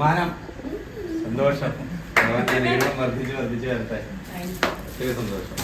സമ്മാനം സന്തോഷം. വർദ്ധിച്ച് വർദ്ധിച്ച് വരട്ടെ. ഒത്തിരി സന്തോഷം.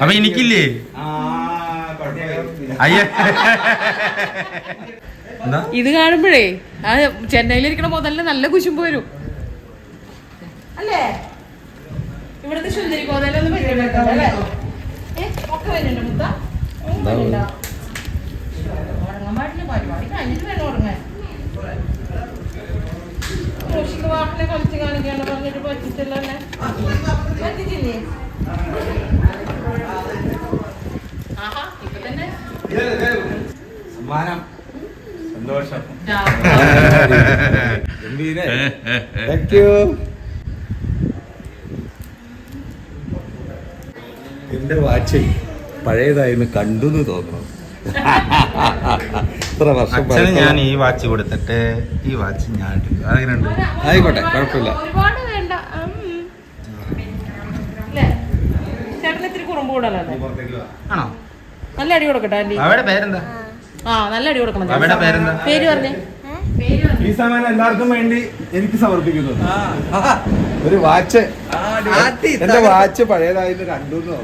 അപ്പൊ എനിക്കില്ലേ? അയ്യ. ഇത് കാണുമ്പോഴേ ആ ചെന്നൈയിലിരിക്കണ മുതലിന് നല്ല കുശുമ്പ് വരും. അല്ലേ? ഇവിടുത്തെ സുന്ദരി ഒന്നും പറ്റില്ല അല്ലേ? ഏ, ഒക്കെ വരുന്നുണ്ട് മുത്ത ഒന്നും വരില്ല. ഉറങ്ങാൻ പാടില്ല പരിപാടി കഴിഞ്ഞിട്ട് വേണം ഉറങ്ങാൻ. മൂഷിക വാക്കിനെ കളിച്ച് കാണിക്കാണ് പറഞ്ഞിട്ട് പറ്റിച്ചല്ലോ അല്ലേ? പറ്റിച്ചില്ലേ? ആഹാ ഇപ്പൊ തന്നെ? സമ്മാനം. സന്തോഷം. താങ്ക് യു എന്റെ വാച്ച് പഴയതായിരുന്നു കണ്ടു തോന്നുന്നു തോന്നണം. ഇത്ര വർഷം അച്ഛന് ഞാൻ. ഈ വാച്ച് കൊടുത്തിട്ട് ഈ വാച്ച് ഞാൻ ഇട്ടു. അതെങ്ങനെയുണ്ട് ആയിക്കോട്ടെ, കുഴപ്പമില്ല. ഒരുപാട് വേണ്ട ഉം. ല്ലേ? ചേട്ടന് ഇത്തിരി കുറുമ്പ് വാ ആണോ നല്ല അടി കൊടുക്കട്ടെ ആന്റി അവയുടെ പേരെന്താ ആ നല്ല അടി കൊടുക്കണം അവയുടെ പേരെന്താ? പേര് പറഞ്ഞേ. ഈ സമയം എല്ലാവർക്കും വേണ്ടി എനിക്ക് സമർപ്പിക്കുന്നു ആ ഒരു വാച്ച് എന്റെ വാച്ച് പഴയതായിരുന്നു കണ്ടു എന്ന്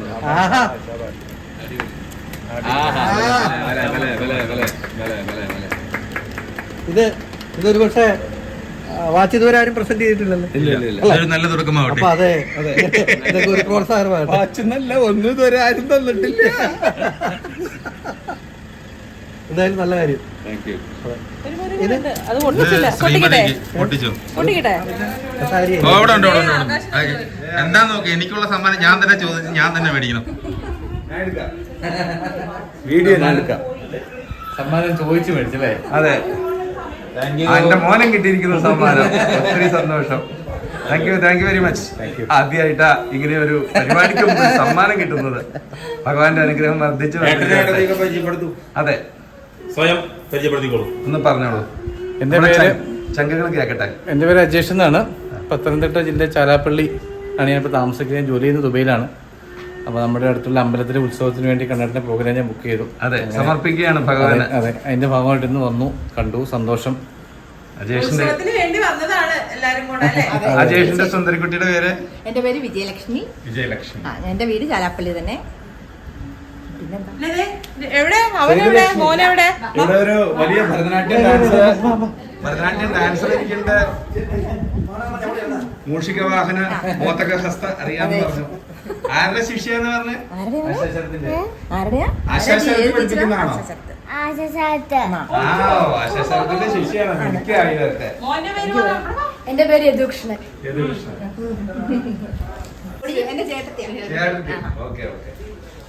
ഇത് ഇതൊരു പക്ഷേ വാച്ച് ഇതുവരെ ആരും പ്രസന്റ് ചെയ്തിട്ടില്ലല്ലോ. ഇല്ല ഇല്ല ഇല്ല. നല്ല തുടക്കമാവട്ടെ. അപ്പൊ അതെ അതെ. ഇതൊക്കെ ഒരു പ്രോത്സാഹനമാണ് വാച്ച് നല്ല ഒന്നും ഇതുവരെ ആരും തന്നിട്ടില്ല. എന്തായാലും നല്ല കാര്യം. എന്താ നോക്കി എനിക്കുള്ള സമ്മാനം ഞാൻ തന്നെ ചോദിച്ചു ഞാൻ തന്നെ മേടിക്കണം. വീഡിയോ ഞാൻ എടുക്കാം. സമ്മാനം ചോദിച്ചു മേടിച്ചല്ലേ? അതെ. എന്റെ മോനം കിട്ടിയിരിക്കുന്ന സമ്മാനം. ഒത്തിരി സന്തോഷം. Thank you thank you very much ആദ്യമായിട്ടാ ഇങ്ങനെ ഒരു പരിപാടിക്ക് മുമ്പ് സമ്മാനം കിട്ടുന്നത്. ഭഗവാന്റെ അനുഗ്രഹം വർദ്ധിച്ചു. അതെ. സ്വയം പരിചയപ്പെടുത്തിക്കോളൂ. ഒന്ന് പറഞ്ഞോളൂ. എന്റെ പേര് ചങ്കങ്ങൾ ചങ്കകൾ കേക്കട്ടെ. എന്റെ പേര് അജേഷ് എന്നാണ്. പത്തനംതിട്ട ജില്ല ചാലാപ്പള്ളി ആണ് ഞാനിപ്പോൾ താമസിക്കുന്നത്. ജോലി ചെയ്യുന്നത് ദുബൈയിലാണ്. അപ്പോൾ നമ്മുടെ അടുത്തുള്ള അമ്പലത്തിലെ ഉത്സവത്തിന് വേണ്ടി കണ്ടിട്ട് പ്രോഗ്രാം ഞാൻ ബുക്ക് ചെയ്തു. അതെ സമർപ്പിക്കുകയാണ് ഭഗവാന്. അതെ അതിന്റെ ഭാഗമായിട്ട് ഇന്ന് വന്നു കണ്ടു സന്തോഷം. അജേഷിന്റെ ഉത്സവത്തിന് വേണ്ടി വന്നതാണ് എല്ലാരും കൂടെ അല്ലേ? അജേഷിന്റെ സുന്ദരിക്കുട്ടിയുടെ പേര്? എന്റെ പേര് വിജയലക്ഷ്മി. വിജയലക്ഷ്മി. എന്റെ വീട് ചാലാപ്പള്ളി തന്നെ. പിന്നെന്താ? ഇല്ലേ, ദേ, അവനെവിടെ മോനെവിടെ ഇവിടെ ഒരു വലിയ ഭരതനാട്യം ഡാൻസ് ഭരതനാട്യം ഡാൻസർ ഇരിക്കേണ്ട മൂഷിക വാഹന മോത്തക ഹസ്ത അറിയാമെന്ന് പറഞ്ഞു. ആരുടെ ശിഷ്യാന്ന് പറഞ്ഞ്? പഠിപ്പിക്കുന്നതാണോ വാ. എന്റെ പേര് യദുകൃഷ്ണൻ. എന്റെ ചേട്ടത്തിയാ ഓക്കെ ഓക്കെ.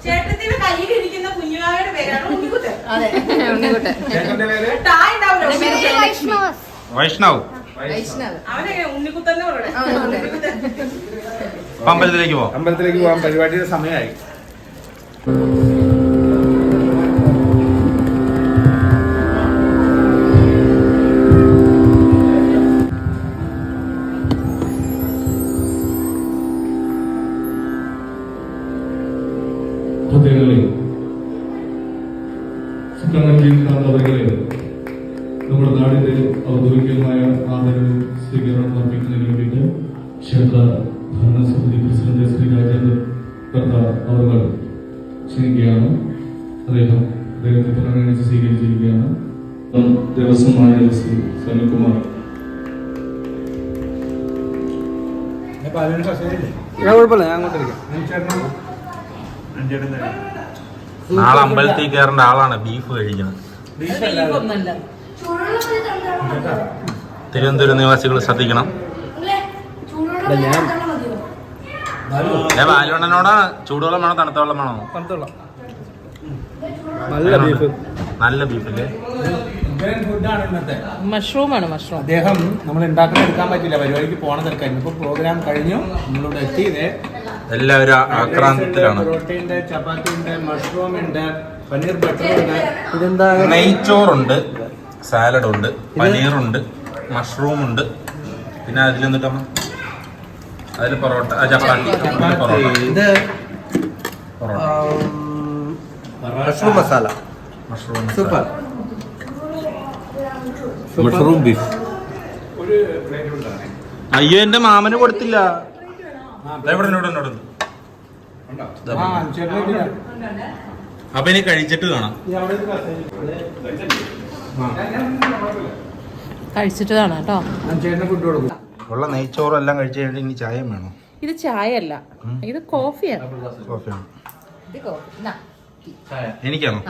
ചേട്ടത്തിന്റെ കയ്യിലിരിക്കുന്ന കുഞ്ഞുവാവയുടെ പേരാണ് ഉണ്ണിക്കുട്ടൻ. അതെ ഉണ്ണിക്കുട്ടൻ. ടായ് ഉണ്ടാവില്ല വൈഷ്ണവ്. വൈഷ്ണവ്. അവനെ ഉണ്ണിക്കുത്തന്നെ പറയണേ. അമ്പലത്തിലേക്ക് പോവാം അമ്പലത്തിലേക്ക് പോവാം പരിപാടിയുടെ സമയമായി. കാണുന്നവരെ നമ്മുടെ നാടിന്റെ ഔദ്യോഗികമായ ആദരവും സ്വീകരണം അർപ്പിക്കുന്നതിന് വേണ്ടിയിട്ട് ക്ഷേത്ര നാളെ അമ്പലത്തിൽ കയറേണ്ട ആളാണ്. ബീഫ് കഴിക്കുന്നത്. തിരുവനന്തപുരം നിവാസികൾ ശ്രദ്ധിക്കണം. ഏ ബാലുവണ്ണനോടാണ് ചൂടുവെള്ളം വേണോ തണുത്ത വെള്ളം വേണോ? നല്ല ബീഫ്. നല്ല ബീഫല്ലേ മഷ്റൂം ആണ് മഷ്റൂം അദ്ദേഹം നമ്മൾ ഉണ്ടാക്കുന്ന എടുക്കാൻ പറ്റില്ല. പരിപാടിക്ക് പോണതൊക്കെ തിരക്കായിരുന്നു. ഇപ്പൊ പ്രോഗ്രാം കഴിഞ്ഞു. നമ്മളിവിടെ എത്തിയത് എല്ലാവരും ആക്രാന്തത്തിലാണ് ചപ്പാത്തി ഉണ്ട് മഷ്റൂം ഉണ്ട് പനീർ ബട്ടർ ഉണ്ട് ഇതെന്താ? നെയ്ച്ചോറുണ്ട് സാലഡ് ഉണ്ട് പനീറുണ്ട് മഷ്റൂം ഉണ്ട് പിന്നെ എന്നിട്ട് അതിൽ പൊറോട്ട ചപ്പാത്തി പൊറോട്ട. ഇത് mushroom masala. Mushroom super. Mushroom beef. അയ്യോ എന്റെ മാമന് കൊടുത്തില്ല. ഇവിടെ ഇവിടെ ഇവിടെ. അപ്പൊ ഇനി കഴിച്ചിട്ട് കാണാം. കഴിച്ചിട്ട് കാണാം കേട്ടോ. ഉള്ള കഴിച്ചു കഴിഞ്ഞിട്ട് ഇനി ചായയും വേണോ? ഇത് ചായ അല്ല ഇത് കോഫിയാണ്. എനിക്കാണോ?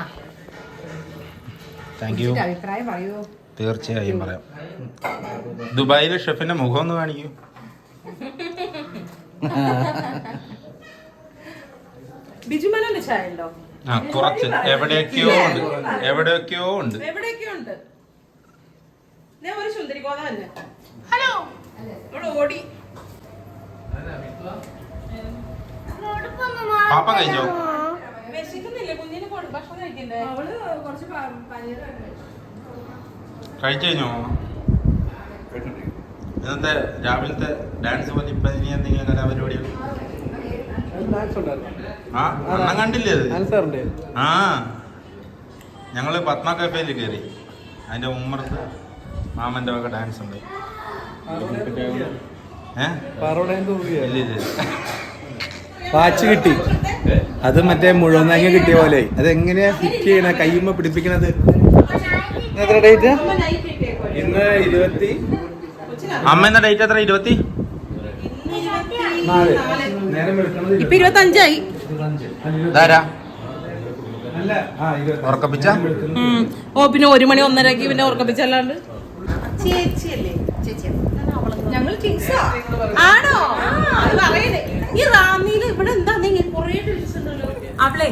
താങ്ക് യു തീർച്ചയായും പറയാം. ദുബായിലെ ഷെഫിന്റെ മുഖം ഒന്ന് കാണിക്കൂ. ബിജുമനന്റെ ചായ ഉണ്ടോ ആ കുറച്ച്. എവിടെയൊക്കെയോ ഉണ്ട്. എവിടെയൊക്കെയോ ഉണ്ട്. ഉണ്ട്? ഞാൻ ഒരു സുന്ദരി കോത തന്നെ ഹലോ. ഇവിടെ ഓടി. പാപ്പ കഴിച്ചോ വിശക്കുന്നില്ലേ? കുഞ്ഞിന് കൊടു- ഭക്ഷണം കഴിക്കണ്ടേ? അവൾ കുറച്ച് കഴിച്ചു. കഴിഞ്ഞോ? ഇന്നത്തെ രാവിലത്തെ ഡാൻസ് പോലെ ഇപ്പൊ ഇനി എന്തെങ്കിലും കലാപരിപാടികൾ ആ അണ്ണം കണ്ടില്ലേ അത്? ആ. ഞങ്ങൾ പത്മ കഫേയിൽ കയറി അതിന്റെ ഉമ്മറത്ത് മാമന്റെ വക ഡാൻസ് ഉണ്ട്. വാച്ച് കിട്ടി. അത് മറ്റേ മുഴുവനാങ്ങ കിട്ടിയ പോലെ. അതെങ്ങനെയാ ഫിറ്റ് ചെയ്യണ? കയ്യുമ്പോ പിടിപ്പിക്കണത്? എത്ര ഡേറ്റ് ഇന്ന് ഇരുപത്തി അമ്മ എന്ന ഡേറ്റ് എത്ര? ഇരുപത്തി? ഇപ്പൊ ഇരുപത്തി അഞ്ചായി ഉറക്കപ്പിച്ച? ഓ പിന്നെ ഒരു മണി ഒന്നരക്ക് പിന്നെ ഉറക്കപ്പിച്ചല്ലാണ്ട്? ചേച്ചിയല്ലേ? ചേച്ചി ഞങ്ങൾ ആണോ? ഈ റാന്നിയിൽ ഇവിടെ എന്താ? നീ കൊറേ അവളെ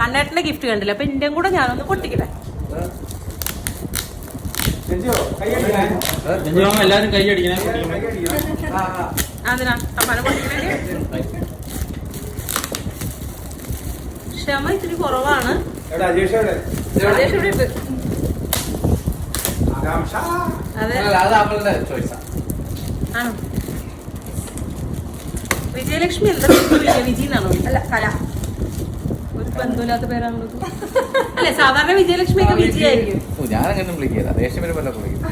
കണ്ണേട്ടന്റെ ഗിഫ്റ്റ് കണ്ടില്ല? അപ്പൊ എന്റെ കൂടെ ഞാനൊന്ന് പൊട്ടിക്കട്ടെ. എല്ലാരും കൈ അടിക്കണേ അതിനാ ക്ഷമ ഇച്ചിരി കുറവാണ് വിജയലക്ഷ്മി എന്താ വിളിക്കുക വിജി എന്നാണോ അല്ല കല. ബന്ധമില്ലാത്ത പേരാണല്ലോ ഇത്. അല്ലെ സാധാരണ വിജയലക്ഷ്മി ഒക്കെ വിജയായിരിക്കും. ഞാൻ അങ്ങനെ വിളിക്കില്ല. ദേഷ്യം വരുമ്പോൾ വിളിക്കും.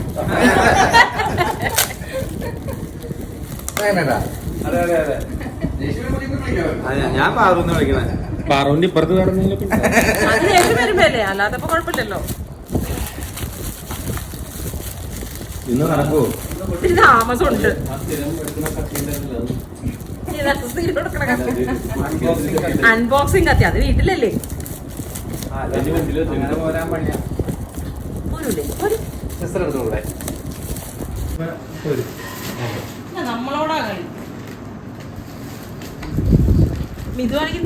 ഞാൻ പാറുന്ന് വിളിക്കണേ. പാറുവിന്റെ ഇപ്പുറത്ത് കിടന്നെങ്കിലും അത് ദേഷ്യം വരുമ്പല്ലേ അല്ലാതെ ഇപ്പൊ കുഴപ്പമില്ലല്ലോ. ഇന്ന് നടക്കുവോ? ഒത്തിരി താമസമുണ്ട്. അൺബോക്സിംഗ് കത്തി അത് വീട്ടിലല്ലേ? നമ്മളോടാ കളി. മിതുവാണെങ്കിൽ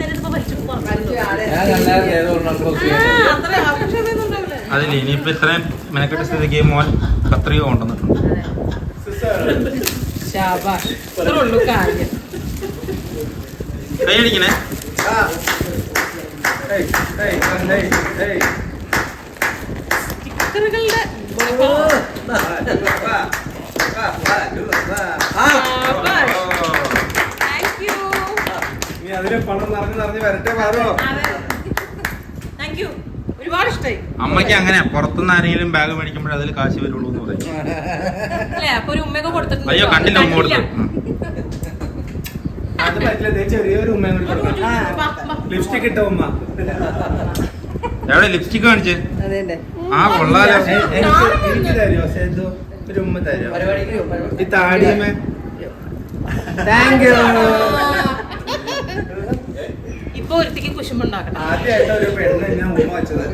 ഇനിയിപ്പോ ഇത്രയും മെനക്കെട്ട സ്ഥിതിക്ക് മോൻ കത്രിക കൊണ്ടുവന്നിട്ടുണ്ട്. ശാബാ ഇത്രേ ഉള്ളൂ കാര്യം. കൈ അടിക്കണേ. ഏയ്, ഏയ്, ഏയ്, ഏയ്. സ്റ്റിക്കറുകളുടെ താങ്ക് യു നീ അതിന് പണം നിറഞ്ഞു നിറഞ്ഞു വരട്ടെ പാറോ താങ്ക് യു ഒരുപാട് ഇഷ്ടമായി അമ്മയ്ക്ക് അങ്ങനെ പുറത്തുനിന്ന് ആരെങ്കിലും ബാഗ് മേടിക്കുമ്പോഴേ അതിൽ കാശ് വരുള്ളൂ എന്ന് പറയും. അല്ലേ? അപ്പൊ ഒരു ഉമ്മയൊക്കെ കൊടുത്തിട്ടുണ്ട് അയ്യോ കണ്ടില്ല ഉമ്മ കൊടുത്ത്. അത് പറ്റില്ല ദേ ചെറിയൊരു ഉമ്മ ലിപ്സ്റ്റിക് ഇട്ട ഉമ്മ. എവിടെ ലിപ്സ്റ്റിക് കാണിച്ചേ? ആ കൊള്ളാലോ. എനിക്ക് എനിക്ക് തരുമോ സേതു ഒരു ഉമ്മ തരുമോ ഈ താടിയമ്മ. താങ്ക് യു ഇപ്പൊ ഒരുത്തിക്ക് കുശുമ്പുണ്ടാക്കണം ആദ്യമായിട്ട് ഒരു പെണ്ണ് ഞാൻ ഉമ്മ വെച്ചത്.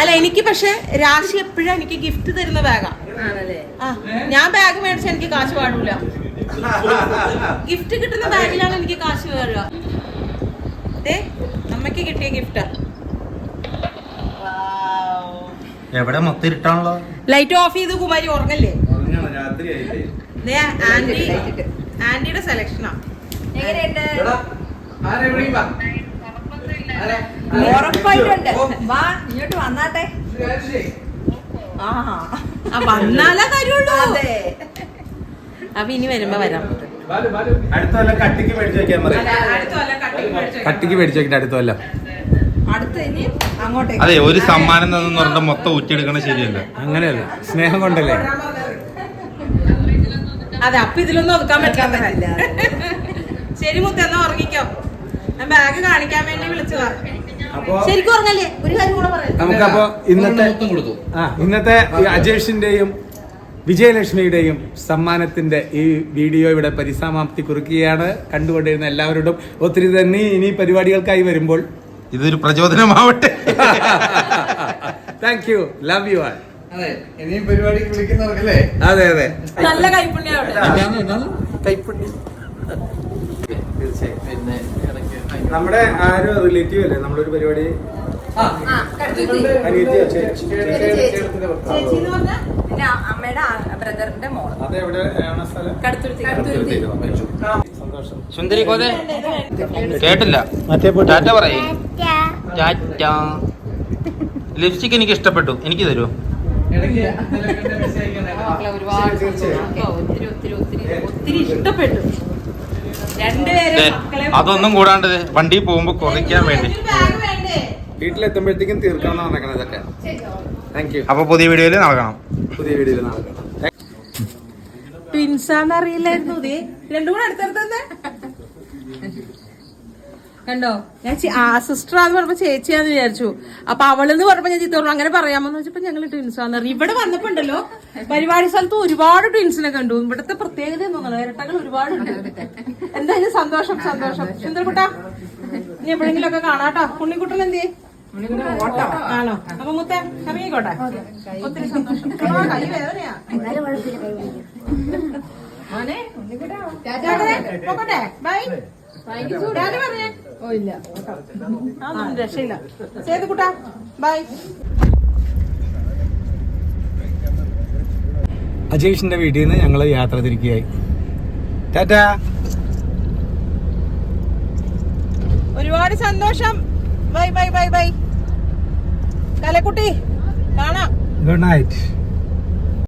അല്ല എനിക്ക് പക്ഷെ രാശി എപ്പോഴാ എനിക്ക് ഗിഫ്റ്റ് തരുന്ന ബാഗാ ഞാൻ ബാഗ് മേടിച്ച എനിക്ക് കാശ് പാടില്ല ഗിഫ്റ്റ് കിട്ടുന്ന ബാഗിലാണ് എനിക്ക് കാശ് വരിക ദേ അമ്മയ്ക്ക് കിട്ടിയ ഗിഫ്റ്റ് എവിടെ മൊത്തം ഇരുട്ടാണല്ലോ? ലൈറ്റ് ഓഫ് ചെയ്ത് കുമാരി ഉറങ്ങല്ലേ? ആന്റി ആന്റിയുടെ സെലക്ഷനാ ഉറപ്പായിട്ടുണ്ട് വാ? ഇങ്ങോട്ട് വന്നാട്ടെ. ആ വന്നാലേ തരുള്ളൂ. അതെ. അപ്പൊ ഇനി വരുമ്പോ വരാം. അടുത്ത കൊല്ലം കട്ടിക്ക് മേടിച്ചു വെക്കാൻ പറയാം. കട്ടിക്ക് അടുത്ത കൊല്ലം അതെ ഒരു സമ്മാനം തന്നെ പറഞ്ഞിട്ട് മൊത്തം ഊറ്റിയെടുക്കണ ശരിയല്ല. അങ്ങനെയല്ല സ്നേഹം കൊണ്ടല്ലേ? അതെ അപ്പൊ ഇതിലൊന്നും ഒതുക്കാൻ പറ്റില്ല ശരി മുത്ത എന്നാ ഉറങ്ങിക്കോ. ഞാൻ ബാഗ് കാണിക്കാൻ വേണ്ടി വിളിച്ചതാ. ശരിക്കും ഉറങ്ങല്ലേ? ഒരു കാര്യം കൂടെ പറയാം. നമുക്കപ്പോ ഇന്നത്തെ ഇന്നത്തെ അജേഷിന്റെയും വിജയലക്ഷ്മിയുടെയും സമ്മാനത്തിന്റെ ഈ വീഡിയോ ഇവിടെ പരിസമാപ്തി കുറിക്കുകയാണ്. കണ്ടുകൊണ്ടിരുന്ന എല്ലാവരോടും ഒത്തിരി തന്നെ ഇനി പരിപാടികൾക്കായി വരുമ്പോൾ. ഇതൊരു പ്രചോദനമാവട്ടെ. Thank you love you all അതെ ഇനിയും പരിപാടി വിളിക്കുന്നവർക്കല്ലേ അതെ അതെ. നല്ല കൈപ്പുണ്യാവട്ടെ നമ്മുടെ ആ ഒരു റിലേറ്റീവ് അല്ലേ? നമ്മളൊരു പരിപാടി പിന്നെ അമ്മയുടെ ബ്രദറിന്റെ മോൾ. സുന്ദരി കോതെ കേട്ടില്ല. ടാറ്റ പറയേ. ടാറ്റ. ലിപ്സ്റ്റിക് എനിക്ക് ഇഷ്ടപ്പെട്ടു. എനിക്ക് തരൂ മക്കളെ ഒരുപാട് ഒത്തിരി ഒത്തിരി ഒത്തിരി ഒത്തിരി ഇഷ്ടപ്പെട്ടു. അതൊന്നും കൂടാണ്ട് വണ്ടി പോകുമ്പോ കുറയ്ക്കാൻ വേണ്ടേ. വീട്ടിലെത്തുമ്പോഴത്തേക്കും തീർക്കണം എന്ന് പറഞ്ഞേക്കണം ഇതൊക്കെ. താങ്ക് യു അപ്പൊ പുതിയ വീഡിയോയിൽ നടക്കണം പുതിയ വീഡിയോയിൽ നടക്കണം ട്വിൻസാന്ന് അറിയില്ലായിരുന്നു ഇതേ രണ്ടും കൂടെ അടുത്തടുത്തത് കണ്ടോ? ഞാൻ ആ സിസ്റ്റർ ആന്ന് പറഞ്ഞപ്പോ ചേച്ചിയാന്ന് വിചാരിച്ചു. അപ്പൊ അവളെന്ന് പറഞ്ഞപ്പോ ഞാൻ ചിത്തോളൂ അങ്ങനെ പറയാമെന്ന് വെച്ചപ്പോ ഞങ്ങൾ ട്വിൻസാന്ന് പറഞ്ഞു. ഇവിടെ വന്നപ്പോ ഉണ്ടല്ലോ പരിപാടി സ്ഥലത്ത് ഒരുപാട് ട്വിൻസിനെ കണ്ടു. ഇവിടുത്തെ പ്രത്യേകത ഇരട്ടകൾ ഒരുപാടുണ്ട്. എന്തായാലും സന്തോഷം? സന്തോഷം. ചിന്തകുട്ടാ ഇനി എപ്പോഴെങ്കിലും ഒക്കെ കാണാട്ടോ ഉണ്ണിക്കുട്ടൻ എന്തേ ആണോ? അപ്പൊ മുത്ത ഇറങ്ങിക്കോട്ടെ. ഒത്തിരി സന്തോഷം. കൈ വേദനയാ. മോനെ പോകട്ടെ ബൈ. ഓ ഇല്ല. അതൊന്നും രക്ഷയില്ല. ബൈ. അജേഷിന്റെ വീട്ടിൽ നിന്ന് ഞങ്ങൾ യാത്ര തിരിക്കുകയായി. ടാറ്റ. ഒരുപാട് സന്തോഷം. Bye bye bye bye. കലക്കുട്ടി കാണാം. Good night